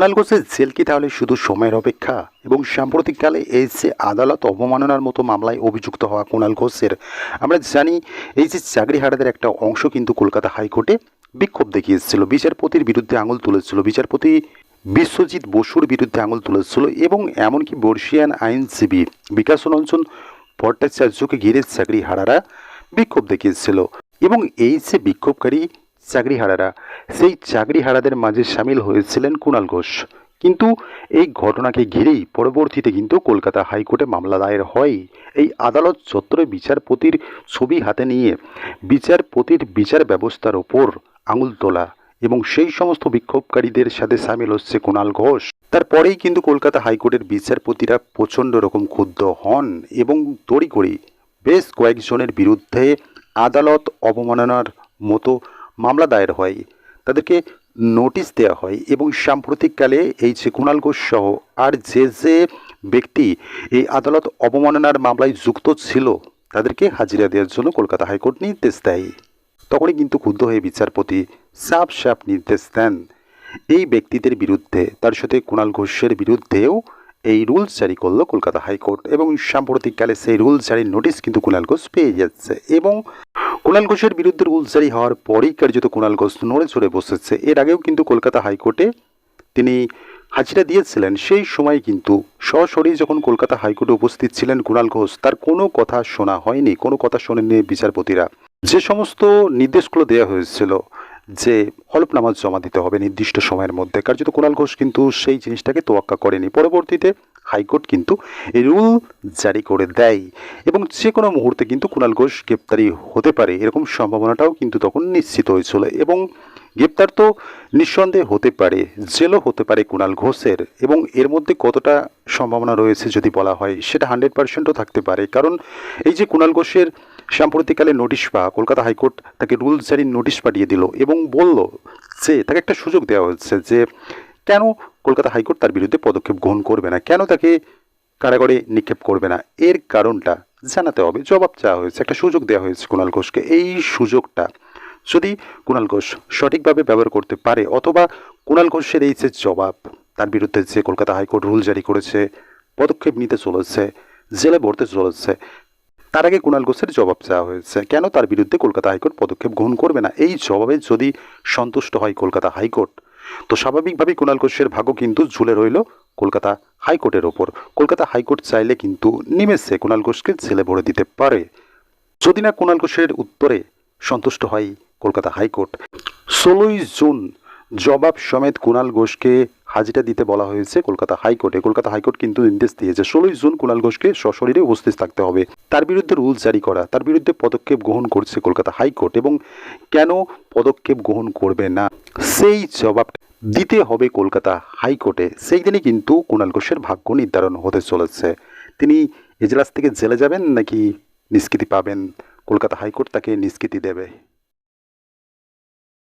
কুণাল ঘোষের জেল কি তাহলে শুধু সময়ের অপেক্ষা এবং সাম্প্রতিককালে এই আদালত অবমাননার মতো মামলায় অভিযুক্ত হওয়া কুণাল ঘোষের। আমরা জানি এই যে চাকরি হারাদের একটা অংশ কিন্তু কলকাতা হাইকোর্টে বিক্ষোভ দেখিয়েছিল, বিচারপতির বিরুদ্ধে আঙুল তুলেছিল, বিচারপতি বিশ্বজিৎ বসুর বিরুদ্ধে আঙুল তুলেছিল এবং এমনকি বর্ষিয়ান আইনজীবী বিকাশ রঞ্জন ভট্টাচার্যকে ঘিরে চাকরি হারারা বিক্ষোভ দেখিয়েছিল। এবং এই যে বিক্ষোভকারী চাকরি হারারা সেই চাকরি হারাদের মাঝে সামিল হয়েছিলেন কুণাল ঘোষ। কিন্তু এই ঘটনাকে ঘিরেই পরবর্তীতে কিন্তু কলকাতা হাইকোর্টে মামলা দায়ের হয়। এই আদালত চত্বরে বিচারপতির ছবি হাতে নিয়ে বিচারপতির বিচার ব্যবস্থার ওপর আঙুল তোলা এবং সেই সমস্ত বিক্ষোভকারীদের সাথে সামিল হচ্ছে কুণাল ঘোষ। তারপরেই কিন্তু কলকাতা হাইকোর্টের বিচারপতিরা প্রচণ্ড রকম ক্ষুব্ধ হন এবং তড়িঘড়ি বেশ কয়েকজনের বিরুদ্ধে আদালত অবমাননার মতো মামলা দায়ের হয়। তাদেরকে নোটিশ দেওয়া হয় এবং সাম্প্রতিককালে এই যে কুণাল ঘোষ সহ আর যে যে ব্যক্তি এই আদালত অবমাননার মামলায় যুক্ত ছিল, তাদেরকে হাজিরা দেওয়ার জন্য কলকাতা হাইকোর্ট নির্দেশ দেয়। তখনই কিন্তু ক্ষুব্ধ হয়ে বিচারপতি সাপ সাপ নির্দেশ দেন। এই ব্যক্তিদের বিরুদ্ধে, তার সাথে কুণাল ঘোষের বিরুদ্ধেও এই রুলস জারি করল কলকাতা হাইকোর্ট এবং সাম্প্রতিককালে সেই রুলস জারির নোটিশ কিন্তু কুণাল ঘোষ পেয়ে যাচ্ছে এবং কুণাল ঘোষের বিরুদ্ধে রুলস জারি হওয়ার পরেই কার্যত কুণাল ঘোষ নড়ে চড়ে বসেছে। এর আগেও কিন্তু কলকাতা হাইকোর্টে তিনি হাজিরা দিয়েছিলেন। সেই সময় কিন্তু সরাসরি যখন কলকাতা হাইকোর্টে উপস্থিত ছিলেন কুণাল ঘোষ, তার কোনো কথা শোনা হয়নি, কোনো কথা শোনেননি বিচারপতিরা। যে সমস্ত নির্দেশগুলো দেওয়া হয়েছিল যে হলফনামা জমা দিতে হবে নির্দিষ্ট সময়ের মধ্যে। কার্যত কুণাল ঘোষ কিন্তু সেই জিনিসটাকে তোয়াক্কা করেনি। পরবর্তীতে হাইকোর্ট কিন্তু রুল জারি করে দেয় এবং যে কোনো মুহূর্তে কিন্তু কুণাল ঘোষ গ্রেপ্তারি হতে পারে এরকম সম্ভাবনাটাও কিন্তু তখন নিশ্চিত হয়েছিল এবং গ্রেপ্তার তো নিঃসন্দেহে হতে পারে, জেলও হতে পারে কুণাল ঘোষের এবং এর মধ্যে কতটা সম্ভাবনা রয়েছে যদি বলা হয় সেটা হান্ড্রেড পার্সেন্টও থাকতে পারে। কারণ এই যে কুণাল ঘোষের সাম্প্রতিককালে নোটিশ বা কলকাতা হাইকোর্ট তাকে রুলস জারির নোটিশ পাঠিয়ে দিল এবং বলল যে, তাকে একটা সুযোগ দেওয়া হচ্ছে যে, কেন কলকাতা হাইকোর্ট তার বিরুদ্ধে পদক্ষেপ গ্রহণ করবে না? কেন তাকে কারাগারে নিক্ষেপ করবে না? এর কারণটা জানাতে হবে। জবাব চাওয়া হয়েছে, একটা সুযোগ দেওয়া হয়েছে কুণাল ঘোষকে। এই সুযোগটা যদি কুণাল ঘোষ সঠিকভাবে ব্যবহার করতে পারে অথবা কুণাল ঘোষের এই যে জবাব, তার বিরুদ্ধে যে কলকাতা হাইকোর্ট রুল জারি করেছে, পদক্ষেপ নিতে চলেছে, জেলে ভরতে চলেছে তার আগে কুণাল ঘোষের জবাব চাওয়া হয়েছে। কেন তার বিরুদ্ধে কলকাতা হাইকোর্ট পদক্ষেপ গ্রহণ করবে না? এই জবাবে যদি সন্তুষ্ট হয় কলকাতা হাইকোর্ট, তো স্বাভাবিকভাবেই কুণাল ঘোষের ভাগ্য কিন্তু ঝুলে রইল কলকাতা হাইকোর্টের ওপর। কলকাতা হাইকোর্ট চাইলে কিন্তু নিমেষে কুণাল ঘোষকে জেলে ভরে দিতে পারে। যদি না কুণাল ঘোষের উত্তরে সন্তুষ্ট হয় কলকাতা হাইকোর্ট, ষোলোই জুন জবাব সমেত কুণাল ঘোষকে হাজিরা দিতে বলা হয়েছে কলকাতা হাইকোর্টে। কলকাতা হাইকোর্ট কিন্তু নির্দেশ দিয়েছে, ষোলোই জুন কুণাল ঘোষকে সশরীরে উপস্থিত থাকতে হবে। তার বিরুদ্ধে রুলস জারি করা, তার বিরুদ্ধে পদক্ষেপ গ্রহণ করছে কলকাতা হাইকোর্ট এবং কেন পদক্ষেপ গ্রহণ করবে না? সেই জবাব দিতে হবে কলকাতা হাইকোর্টে। সেই দিনই কিন্তু কুণাল ঘোষের ভাগ্য নির্ধারণ হতে চলেছে। তিনি এজলাস থেকে জেলে যাবেন নাকি নিষ্কৃতি পাবেন? কলকাতা হাইকোর্ট তাকে নিষ্কৃতি দেবে।